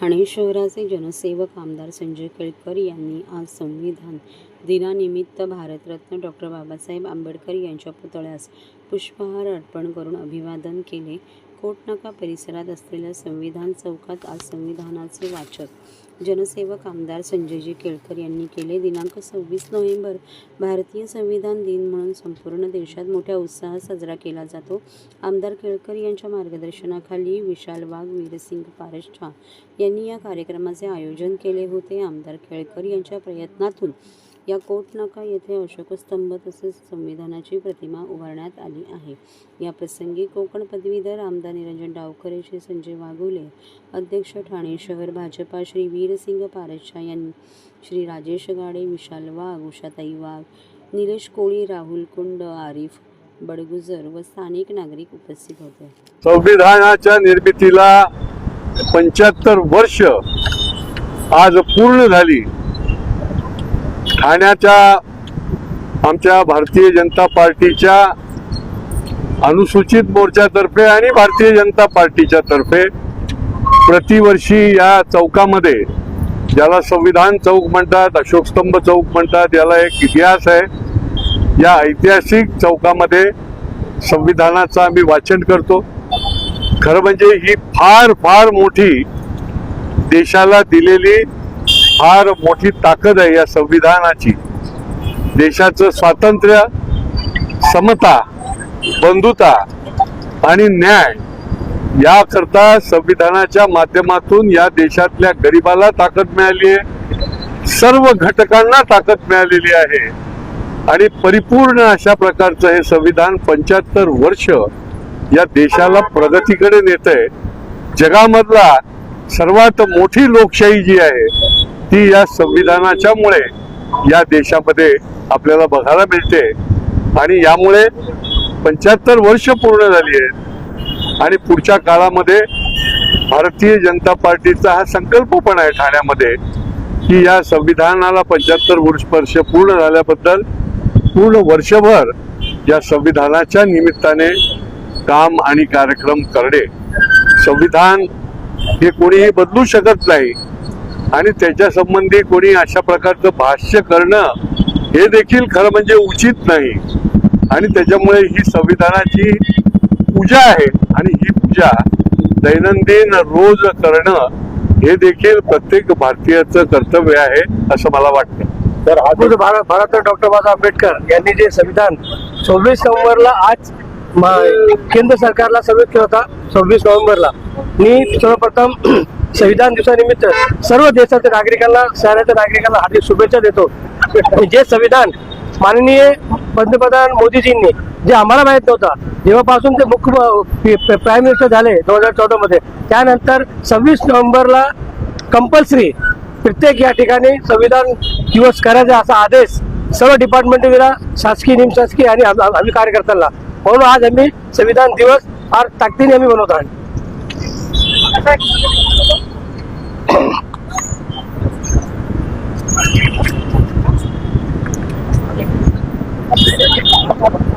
ठाणे शहराचे जनसेवक आमदार संजय केळकर यांनी आज संविधान दिनानिमित्त भारतरत्न डॉक्टर बाबासाहेब आंबेडकर यांच्या पुतळ्यास पुष्पहार अर्पण करून अभिवादन केले. कोटनाका परिसरात असलेल्या संविधान चौकात आज संविधानाचे वाचक. जनसेवक आमदार संजयजी केळकर यांनी केले दिनांक सव्वीस नोव्हेंबर भारतीय संविधान दिन म्हणून संपूर्ण देशात मोठ्या उत्साहात साजरा केला जातो. आमदार केळकर यांच्या मार्गदर्शनाखाली विशाल वाघ वीरसिंग पारष्ठा यांनी या कार्यक्रमाचे आयोजन केले होते. आमदार केळकर यांच्या प्रयत्नातून या कोटनाका येथे अशोकस्तंभ तसेच संविधानाची प्रतिमा उभारण्यात आली आहे. या प्रसंगी कोकण पदवीधर आमदार निरंजन डावखरे श्री संजय वाघोले अध्यक्ष ठाणे शहर भाजपा श्री वीरसिंग पारेशा यांनी श्री राजेश गाडे विशाल वाघ उषाताई वाघ निलेश कोळी राहुल कुंड आरिफ बडगुजर व स्थानिक नागरिक उपस्थित होते. संविधानाच्या निर्मितीला पंच्याहत्तर वर्ष आज पूर्ण झाली. ठाण्याच्या आमच्या भारतीय जनता पार्टीच्या अनुसूचित मोर्चातर्फे आणि भारतीय जनता पार्टीच्या तर्फे प्रतिवर्षी या चौकामध्ये ज्याला संविधान चौक म्हणतात अशोकस्तंभ चौक म्हणतात याला एक इतिहास आहे. या ऐतिहासिक चौकामध्ये संविधानाचं आम्ही वाचन करतो. खरं म्हणजे ही फार फार मोठी देशाला दिलेली फार मोठी ताकद आहे या संविधानाची. देशाचं स्वातंत्र्य समता बंधुता आणि न्याय याकरता संविधानाच्या माध्यमातून या देशातल्या गरिबाला ताकद मिळाली आहे. सर्व घटकांना ताकद मिळालेली आहे. आणि परिपूर्ण अशा प्रकारचं हे संविधान पंच्याहत्तर वर्ष या देशाला प्रगतीकडे नेत आहे जगामधला सर्वात मोठी लोकशाही जी आहे ती या संविधानाच्यामुळे या देशामध्ये आपल्याला बघायला मिळते. आणि यामुळे पंच्याहत्तर वर्ष पूर्ण झाली आहेत. आणि पुढच्या काळामध्ये भारतीय जनता पार्टीचा हा संकल्प पण आहे ठाण्यामध्ये की या संविधानाला पंच्याहत्तर वर्ष वर्ष पूर्ण झाल्याबद्दल पूर्ण वर्षभर या संविधानाच्या निमित्ताने काम आणि कार्यक्रम करणे. संविधान हे कोणीही बदलू शकत नाही. आणि त्याच्या संबंधी कोणी अशा प्रकारचं भाष्य करणं हे देखील खरं म्हणजे उचित नाही. आणि त्याच्यामुळे ही संविधानाची पूजा आहे आणि ही पूजा दैनंदिन रोज करणं हे देखील प्रत्येक भारतीयाचं कर्तव्य आहे असं मला वाटतं. तर अद्भुत भारत भारत डॉक्टर बाबासाहेब आंबेडकर यांनी जे संविधान सव्वीस नोव्हेंबरला आज केंद्र सरकारला सबमिट केला होता सव्वीस नोव्हेंबरला. मी सर्वप्रथम संविधान दिवसानिमित्त सर्व देशाच्या नागरिकांना शहराच्या नागरिकांना हार्दिक शुभेच्छा देतो. आणि जे संविधान माननीय पंतप्रधान मोदीजींनी जे आम्हाला माहीत नव्हता जेव्हापासून ते मुख्य प्राईम मिनिस्टर झाले दोन हजार चौदा मध्ये त्यानंतर सव्वीस नोव्हेंबरला कंपल्सरी प्रत्येक या ठिकाणी संविधान दिवस करायचा असा आदेश सर्व डिपार्टमेंट दिला शासकीय निमशासकीय आणि आम्ही कार्यकर्त्यांना. म्हणून आज आम्ही संविधान दिवस फार ताकदीने आम्ही बनवत आहोत Thank you.